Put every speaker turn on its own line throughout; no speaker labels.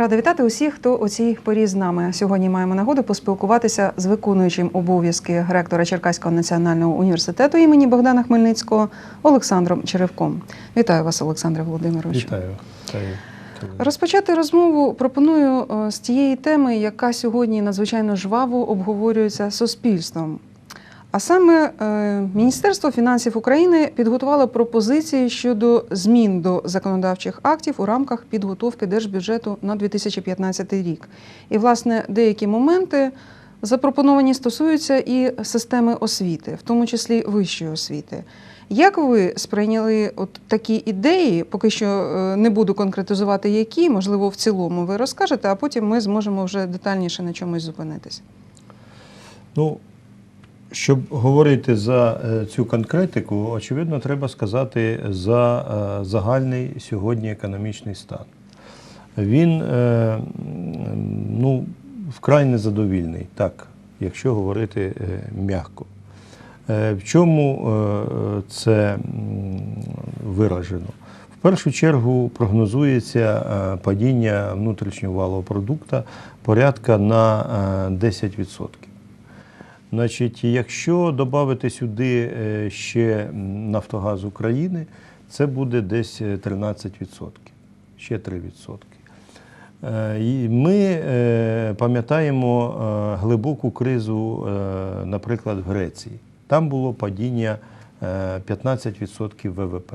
Рада вітати усіх, хто у цій порі з нами. Сьогодні маємо нагоду поспілкуватися з виконуючим обов'язки ректора Черкаського національного університету імені Богдана Хмельницького Олександром Черевком. Вітаю вас, Олександре Володимировичу.
Вітаю. Вітаю.
Розпочати розмову пропоную е, з тієї теми, яка сьогодні надзвичайно жваво обговорюється суспільством. А саме е, Міністерство фінансів України підготувало пропозиції щодо змін до законодавчих актів у рамках підготовки держбюджету на 2015 рік. І, власне, деякі моменти запропоновані стосуються і системи освіти, в тому числі вищої освіти. Як ви сприйняли от такі ідеї? Поки що е, не буду конкретизувати, які, можливо, в цілому ви розкажете, а потім ми зможемо вже детальніше на чомусь зупинитися.
Ну, щоб говорити за е, цю конкретику, очевидно, треба сказати за е, загальний сьогодні економічний стан. Він е, ну, вкрай незадовільний, так, якщо говорити м'яко. В чому це виражено? В першу чергу прогнозується падіння внутрішнього валового продукту порядка на е, 10%. Значить, якщо додати сюди е, ще Нафтогаз України, це буде десь е, 13%, ще 3%. Е, і Ми е, пам'ятаємо е, глибоку кризу, е, наприклад, в Греції. Там було падіння е, 15% ВВП.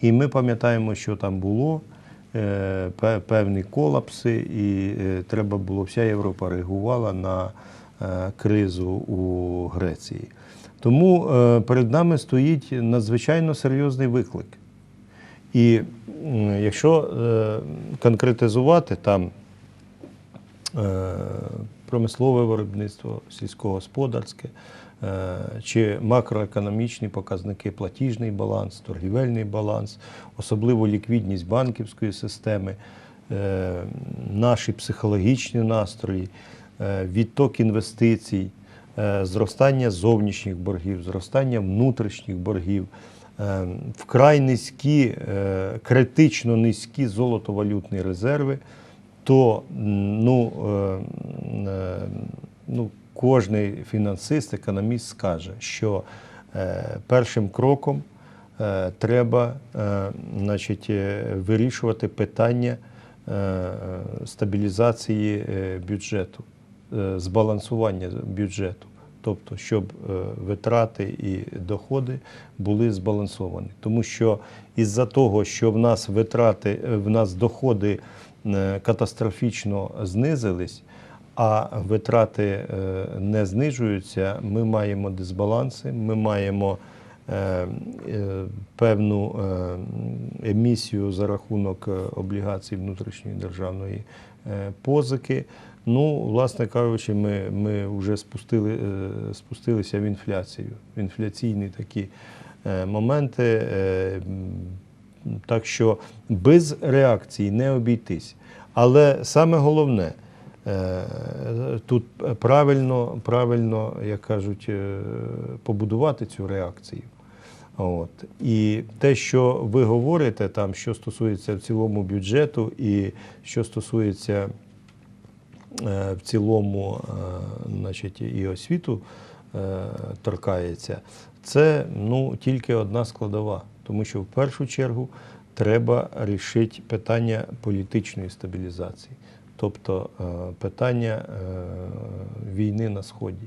І ми пам'ятаємо, що там було е, певні колапси, і е, треба було, вся Європа реагувала на е, кризу у Греції. Тому е, перед нами стоїть надзвичайно серйозний виклик. І якщо е, конкретизувати там е, промислове виробництво, сільськогосподарське е, чи макроекономічні показники, платіжний баланс, торгівельний баланс, особливо ліквідність банківської системи, е, наші психологічні настрої, е, відток інвестицій, е, зростання зовнішніх боргів, зростання внутрішніх боргів, е, вкрай низькі, е, критично низькі золотовалютні резерви, то ну, е, е, ну, кожний фінансист, економіст скаже, що е, першим кроком е, треба е, значить, е, вирішувати питання е, стабілізації е, бюджету, е, збалансування бюджету. Тобто, щоб е, витрати і доходи були збалансовані. Тому що із-за того, що в нас витрати, е, в нас доходи е, катастрофічно знизились, а витрати е, не знижуються, ми маємо дисбаланси, ми маємо е, е, певну е, емісію за рахунок е, облігацій внутрішньої державної е, позики. Ну, власне кажучи, ми, ми вже спустили, е, спустилися в інфляцію, в інфляційні такі е, моменти. е, Так що без реакції не обійтись. Але саме головне, тут правильно, правильно, як кажуть, побудувати цю реакцію. От. І те, що ви говорите, там, що стосується в цілому бюджету і що стосується в цілому е, значить, і освіту е, торкається, це ну, тільки одна складова. Тому що в першу чергу треба рішити питання політичної стабілізації, тобто е, питання е, війни на Сході.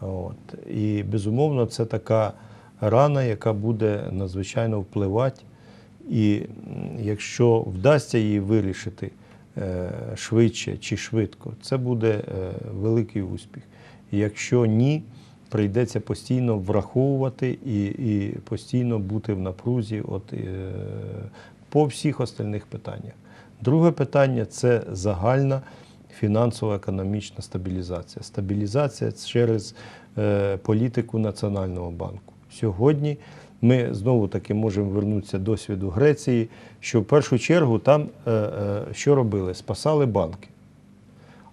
От. І безумовно, це така рана, яка буде надзвичайно впливати. І якщо вдасться її вирішити е, швидше чи швидко, це буде е, великий успіх. Якщо ні, прийдеться постійно враховувати і, і постійно бути в напрузі от, е, по всіх остальних питаннях. Друге питання це загальна фінансово-економічна стабілізація. Стабілізація через е, політику Національного банку. Сьогодні ми знову таки можемо вернутися до досвіду Греції, що в першу чергу там е, е, що робили? Спасали банки.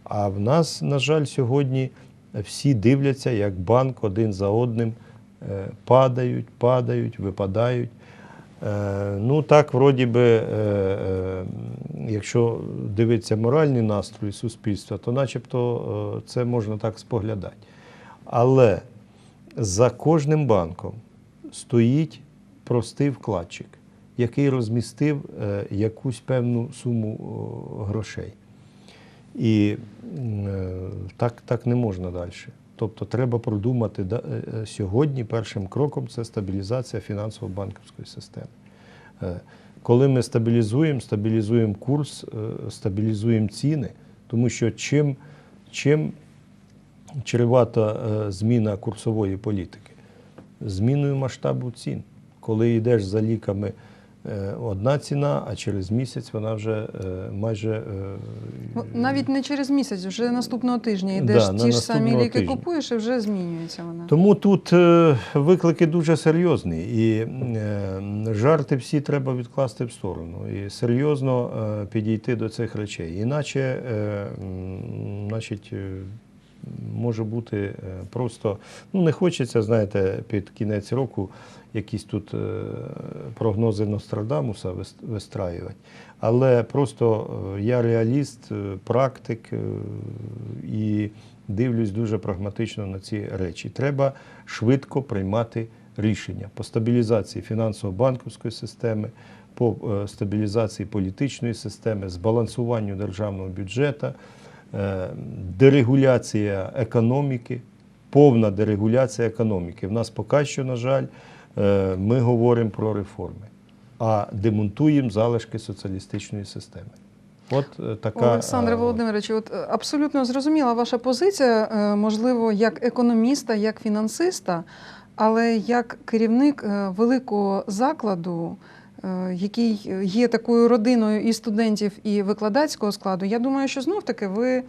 А в нас, на жаль, сьогодні всі дивляться, як банк один за одним е, падають, падають, випадають. Ну так, вроді би, якщо дивитися моральні настрої суспільства, то начебто це можна так споглядати. Але за кожним банком стоїть простий вкладчик, який розмістив е, якусь певну суму грошей. І е, так, так не можна далі. Тобто треба продумати е, сьогодні першим кроком це стабілізація фінансово-банківської системи. Коли ми стабілізуємо, стабілізуємо курс, стабілізуємо ціни, тому що чим, чим чревата зміна курсової політики? Зміною масштабу цін. Коли йдеш за ліками е, одна ціна, а через місяць вона вже е, майже е,
Ну, Навіть не через місяць, вже наступного тижня йдеш
на
ті ж самі ліки
тижня.
купуєш і вже змінюється вона.
Тому тут виклики дуже серйозні, і жарти всі треба відкласти в сторону і серйозно підійти до цих речей. Іначе, значить, може бути е, просто, ну не хочеться, знаєте, під кінець року якісь тут е, прогнози Нострадамуса вис- вистраювати. Але просто е, я реаліст, практик і дивлюсь дуже прагматично на ці речі. Треба швидко приймати рішення по стабілізації фінансово-банківської системи, по стабілізації політичної системи, збалансуванню державного бюджету, дерегуляція економіки, повна дерегуляція економіки. В нас поки що, на жаль, е, ми говоримо про реформи, а демонтуємо залишки соціалістичної системи. От е, така
Олександре
е,
Володимирович, от е, абсолютно зрозуміла ваша позиція, е, можливо, як економіста, як фінансиста, але як керівник е, великого закладу, е, який є такою родиною і студентів, і викладацького складу, я думаю, що знов таки ви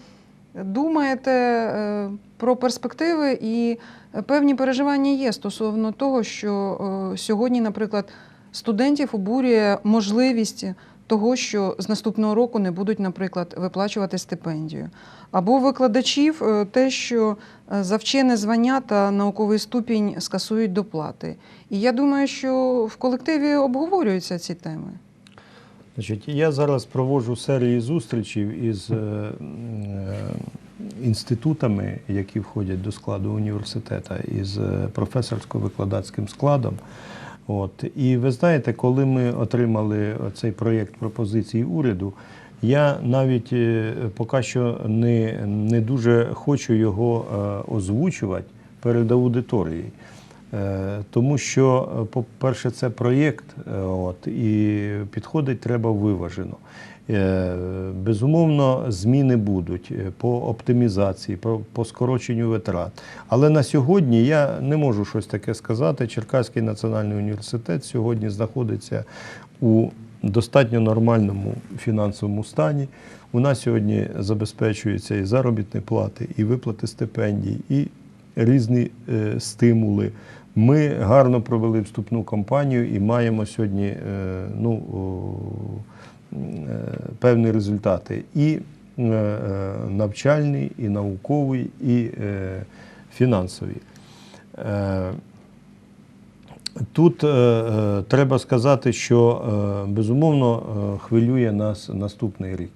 думаєте е, про перспективи і е, певні переживання є стосовно того, що е, сьогодні, наприклад, студентів обурює можливість того, що з наступного року не будуть, наприклад, виплачувати стипендію. Або викладачів е, те, що е, за вчене звання та науковий ступінь скасують доплати. І я думаю, що в колективі обговорюються ці теми.
Значить, я зараз проводжу серії зустрічей із е, інститутами, які входять до складу університету, із професорсько-викладацьким складом. От. І ви знаєте, коли ми отримали цей проєкт пропозиції уряду, я навіть е, поки що не, не дуже хочу його е, озвучувати перед аудиторією. Е, Тому що, по-перше, це проєкт, от, і підходить треба виважено. Е, Безумовно, зміни будуть е, по оптимізації, по, скороченню витрат. Але на сьогодні я не можу щось таке сказати. Черкаський національний університет сьогодні знаходиться у достатньо нормальному фінансовому стані. У нас сьогодні забезпечуються і заробітні плати, і виплати стипендій, і різні е, стимули. Ми гарно провели вступну кампанію і маємо сьогодні ну, певні результати і е, е, навчальні, і наукові, і е, фінансові. Е, Тут е, е, треба сказати, що е, безумовно е, хвилює нас наступний рік,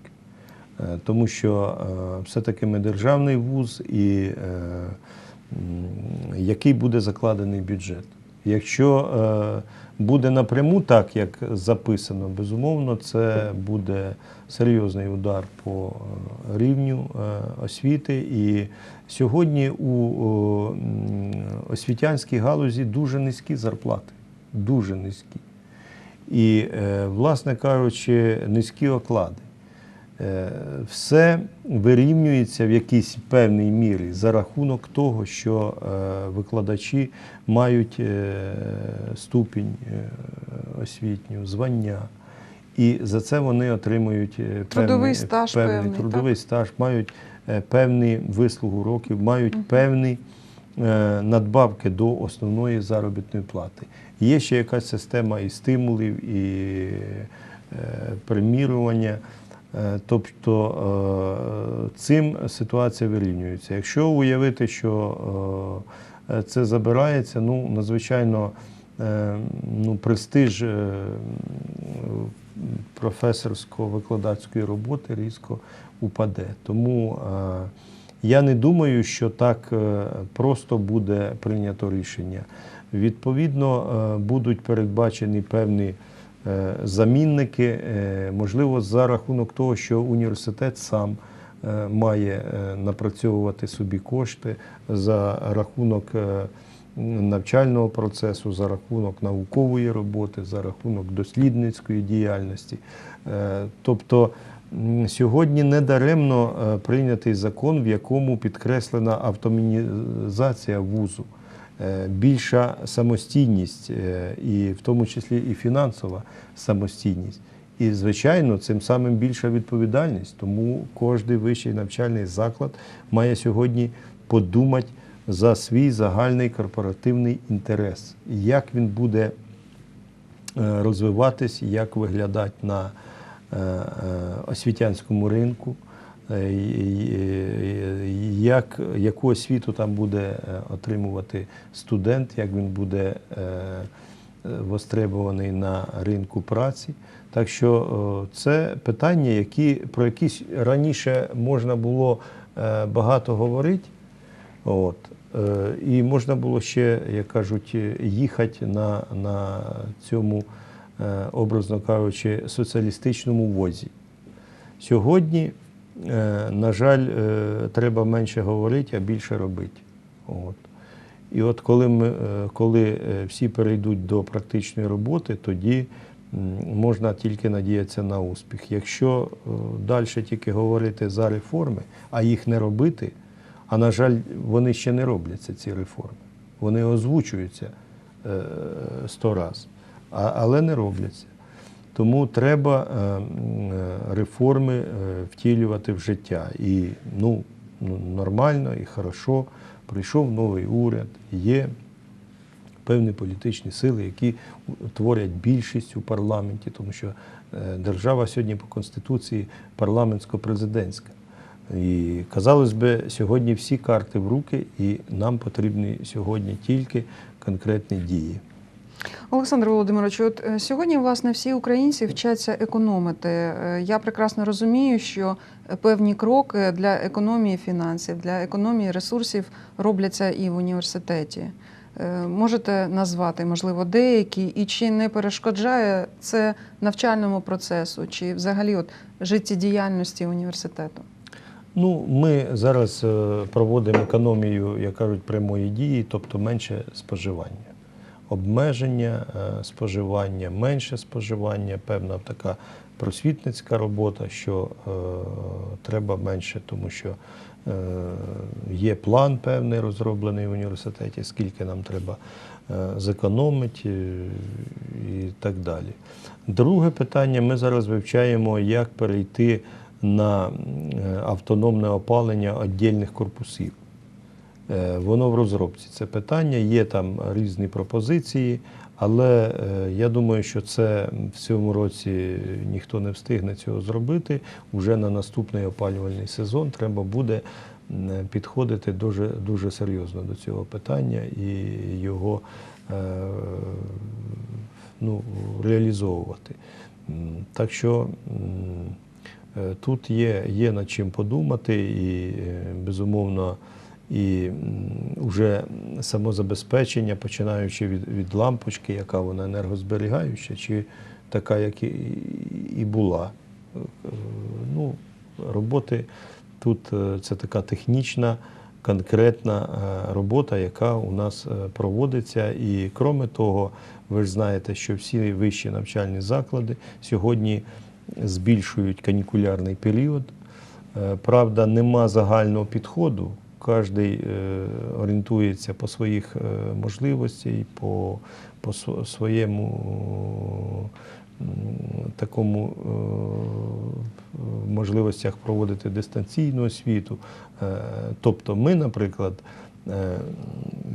Е, тому що е, все-таки ми державний вуз і е, м, який буде закладений бюджет. Якщо е, буде напряму так, як записано, безумовно, це буде серйозний удар по е, рівню е, освіти. І сьогодні у освітянській галузі дуже низькі зарплати, дуже низькі. І, е, власне кажучи, низькі оклади. Е, Все вирівнюється в якійсь певній мірі за рахунок того, що е, викладачі мають е, ступінь освітню, звання. І за це вони отримують
Трудовий
певний,
стаж
певний
певний,
трудовий стаж, мають певні вислугу років, мають певні е, надбавки до основної заробітної плати. Є ще якась система і стимулів, і премірування. Е, Тобто е, цим ситуація вирівнюється. Якщо уявити, що е, це забирається, ну надзвичайно е, ну, престиж е, професорсько-викладацької роботи різко упаде. Тому е, я не думаю, що так е, просто буде прийнято рішення. Відповідно, е, будуть передбачені певні е, замінники, е, можливо, за рахунок того, що університет сам е, має е, напрацьовувати собі кошти за рахунок е, навчального процесу, за рахунок наукової роботи, за рахунок дослідницької діяльності. Е, Тобто сьогодні недаремно е, прийнятий закон, в якому підкреслена автомінізація вузу, е, більша самостійність, е, і в тому числі і фінансова самостійність. І, звичайно, цим самим більша відповідальність. Тому кожний вищий навчальний заклад має сьогодні подумати за свій загальний корпоративний інтерес, як він буде е, розвиватись, як виглядати на е, е, освітянському ринку, е, як, яку освіту там буде е, отримувати студент, як він буде е, е, востребований на ринку праці. Так що е, це питання, які, про які раніше можна було е, багато говорити. От. Е, І можна було ще, як кажуть, їхати на, на цьому, е, образно кажучи, соціалістичному возі. Сьогодні, е, на жаль, е, треба менше говорити, а більше робити. От. І от коли, ми, е, коли е, всі перейдуть до практичної роботи, тоді можна тільки надіятися на успіх. Якщо далі тільки говорити за реформи, а їх не робити, а на жаль, вони ще не робляться, ці реформи. Вони озвучуються е, сто раз, але не робляться. Тому треба е, е, реформи е, втілювати в життя. І ну, ну, нормально і хорошо. Прийшов новий уряд, є певні політичні сили, які творять більшість у парламенті, тому що держава сьогодні по Конституції парламентсько-президентська. І казалось би, сьогодні всі карти в руки, і нам потрібні сьогодні тільки конкретні дії.
Олександр Володимирович, от е, сьогодні власне всі українці вчаться економити. Е, Я прекрасно розумію, що певні кроки для економії фінансів, для економії ресурсів робляться і в університеті. Е, Можете назвати, можливо, деякі, і чи не перешкоджає це навчальному процесу, чи взагалі от життєдіяльності університету?
Ну, ми зараз проводимо економію, як кажуть, прямої дії, тобто менше споживання. Обмеження е, споживання, менше споживання, певна така просвітницька робота, що е, треба менше, тому що е, є план певний розроблений в університеті, скільки нам треба е, зекономити е, і так далі. Друге питання: ми зараз вивчаємо, як перейти на е, автономне опалення віддільних корпусів. Е, Воно в розробці це питання, є там різні пропозиції, але е, я думаю, що це в цьому році ніхто не встигне цього зробити. Уже на наступний опалювальний сезон треба буде підходити дуже, дуже серйозно до цього питання і його е, ну, реалізовувати. Так що Тут є, є над чим подумати, і безумовно, і вже самозабезпечення, починаючи від, від лампочки, яка вона енергозберігаюча, чи така, як і, і була. Ну, роботи тут е, це така технічна, конкретна е, робота, яка у нас е, проводиться. І кроме того, ви ж знаєте, що всі вищі навчальні заклади сьогодні збільшують канікулярний період. Правда, нема загального підходу. Кожен орієнтується по своїх е, можливостях, по, по своєму такому е, можливостях проводити дистанційну освіту. Е, Тобто ми, наприклад,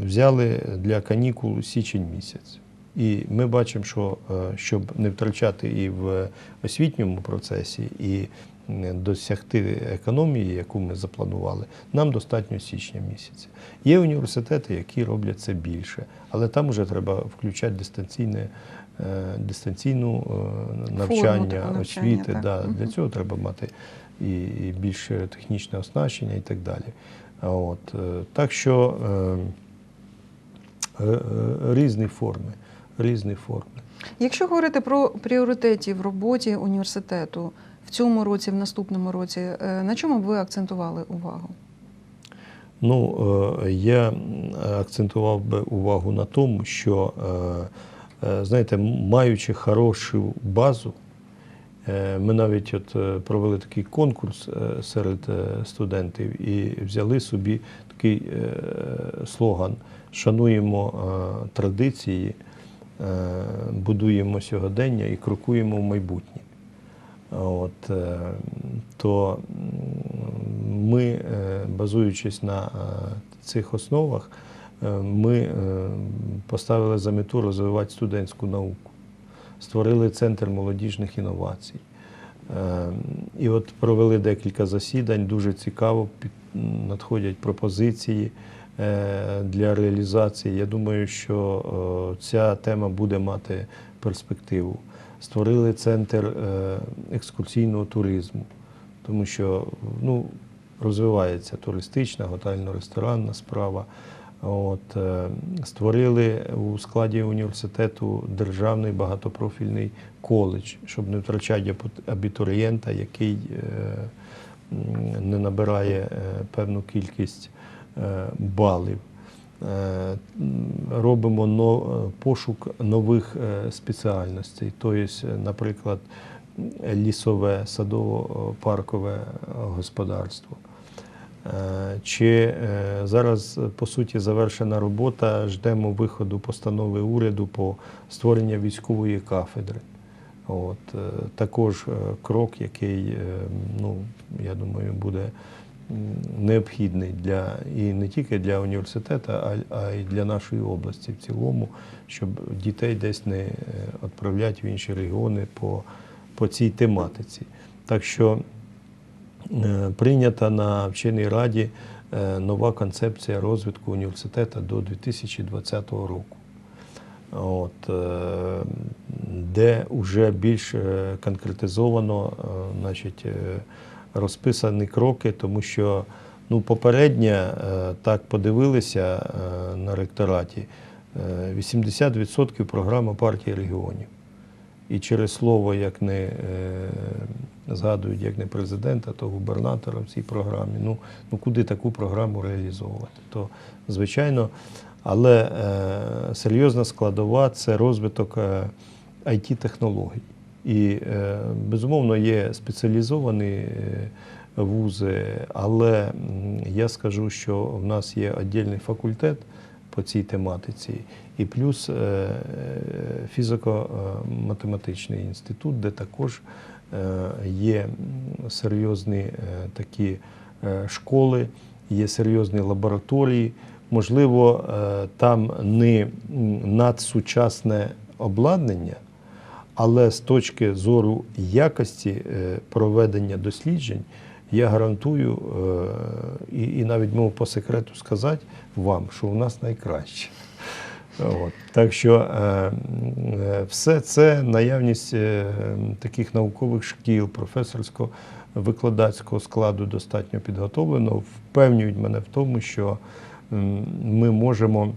взяли для канікул січень місяць. І ми бачимо, що щоб не втрачати і в освітньому процесі, і досягти економії, яку ми запланували, нам достатньо січня місяця. Є університети, які роблять це більше, але там вже треба включати дистанційне е, дистанційну е, навчання,
навчання,
освіти. Да,
Мгм.
Для цього треба мати і, більше технічне оснащення і так далі. От, е, так що різні форми. Різні форми.
Якщо говорити про пріоритети в роботі університету цьому році, в наступному році, е, на чому б ви акцентували увагу?
Ну, е, я акцентував би увагу на тому, що, е, знаєте, маючи хорошу базу, ми навіть от провели такий конкурс серед студентів і взяли собі такий слоган Шануємо традиції, будуємо сьогодення і крокуємо в майбутнє. От, е, то ми, е, базуючись на е, цих основах, ми поставили за мету розвивати студентську науку, створили центр молодіжних інновацій. І от провели декілька засідань, дуже цікаво, надходять пропозиції для реалізації. Я думаю, що ця тема буде мати перспективу. Створили центр е, екскурсійного туризму, тому що ну, розвивається туристична, готельно-ресторанна справа. От, е, створили у складі університету державний багатопрофільний коледж, щоб не втрачати абітурієнта, який е, не набирає певну кількість балів. Е, Робимо е, пошук нових е, спеціальностей, тобто, наприклад, лісове, садово-паркове господарство. Чи зараз, по суті, завершена робота, ждемо виходу постанови уряду по створенню військової кафедри. От, також крок, який, ну, я думаю, буде необхідний для, і не тільки для університету, а, й для нашої області в цілому, щоб дітей десь не е, відправляти в інші регіони по, по цій тематиці. Так що Е, прийнята на вченій раді е, нова концепція розвитку університету до 2020 року. От, де вже більш конкретизовано значить, розписані кроки, тому що ну, попередньо е, так подивилися е, на ректораті, е, 80% програма партії регіонів. І через слово, як не е, згадують, як не президента, то губернатора в цій програмі. Ну, ну куди таку програму реалізовувати? То звичайно, але е, серйозна складова це розвиток е, IT-технологій. І, е, безумовно, є спеціалізовані е, вузи, але я скажу, що в нас є віддільний факультет по цій тематиці, і плюс е, фізико-математичний інститут, де також є серйозні такі школи, є серйозні лабораторії. Можливо, там не надсучасне обладнання, але з точки зору якості е, проведення досліджень, я гарантую е, і, і навіть можу по секрету сказати вам, що у нас найкраще. От. Так що е, все це наявність таких наукових шкіл, професорсько-викладацького складу достатньо підготовлено, впевнюють мене в тому, що ми можемо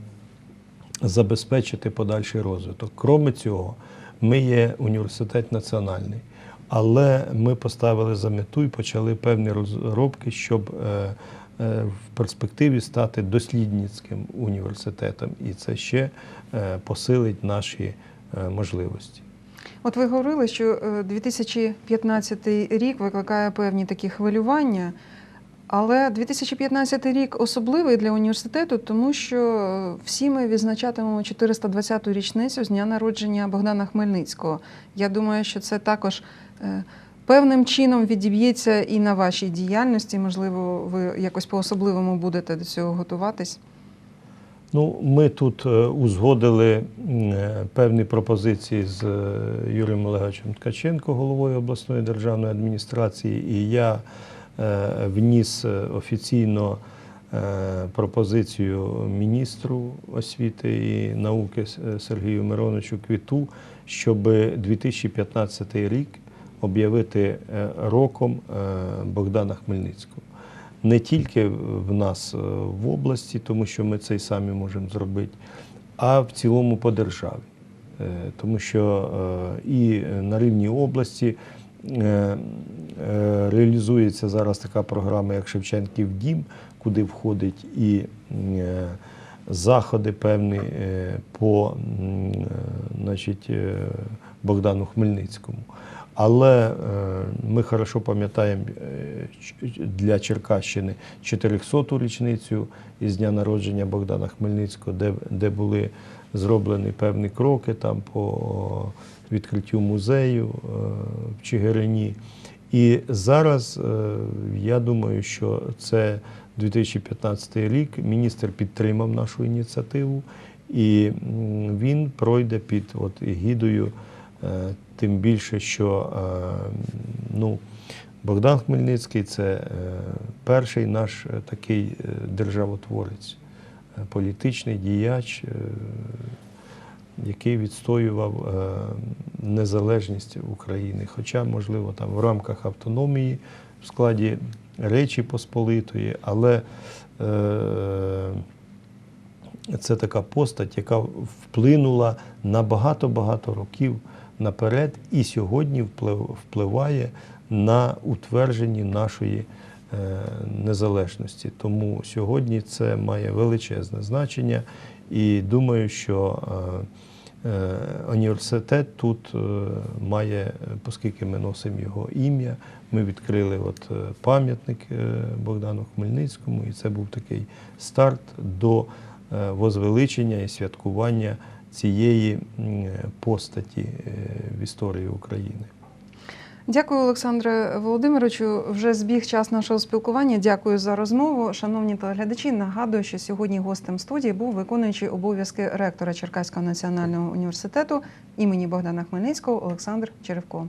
забезпечити подальший розвиток. Кроме цього, ми є університет національний, але ми поставили за мету і почали певні розробки, щоб е, е, в перспективі стати дослідницьким університетом, і це ще е, посилить наші можливості.
От ви говорили, що е, 2015 рік викликає певні такі хвилювання, але 2015 рік особливий для університету, тому що е, всі ми відзначатимемо 420-ту річницю з дня народження Богдана Хмельницького. Я думаю, що це також е, певним чином відіб'ється і на вашій діяльності. Можливо, ви якось по-особливому будете до цього готуватись.
Ну, ми тут е, узгодили певні пропозиції з Юрієм Олеговичем Ткаченко, головою обласної державної адміністрації, і я вніс е, офіційно е, пропозицію міністру освіти і науки Сергію Мироновичу Квіту, щоб 2015 рік об'явити е, роком е, Богдана Хмельницького. Не тільки в нас е, в області, тому що ми це й самі можемо зробити, а в цілому по державі. Е, Тому що е, і на рівні області е, е, реалізується зараз така програма, як Шевченків дім, куди входить і е, заходи певні е, по е, значить, е, Богдану Хмельницькому. Але е, ми хорошо пам'ятаємо е, для Черкащини 400-ту річницю із дня народження Богдана Хмельницького, де, де були зроблені певні кроки там по відкриттю музею е, в Чигирині. І зараз е, я думаю, що це 2015 рік. Міністр підтримав нашу ініціативу, і він пройде під от егідою, е, тим більше, що е, ну, Богдан Хмельницький це перший наш такий державотворець, політичний діяч, який відстоював е, незалежність України. Хоча, можливо, там в рамках автономії в складі Речі Посполитої, але е, це така постать, яка вплинула на багато-багато років наперед і сьогодні впливає на утвердження нашої незалежності. Тому сьогодні це має величезне значення і думаю, що е, е, університет тут е, має, оскільки ми носимо його ім'я, ми відкрили от е, пам'ятник е, Богдану Хмельницькому, і це був такий старт до е, возвеличення і святкування цієї постаті е, в історії України.
Дякую, Олександре Володимировичу. Вже збіг час нашого спілкування. Дякую за розмову. Шановні телеглядачі, нагадую, що сьогодні гостем студії був виконуючий обов'язки ректора Черкаського національного університету імені Богдана Хмельницького Олександр Черевко.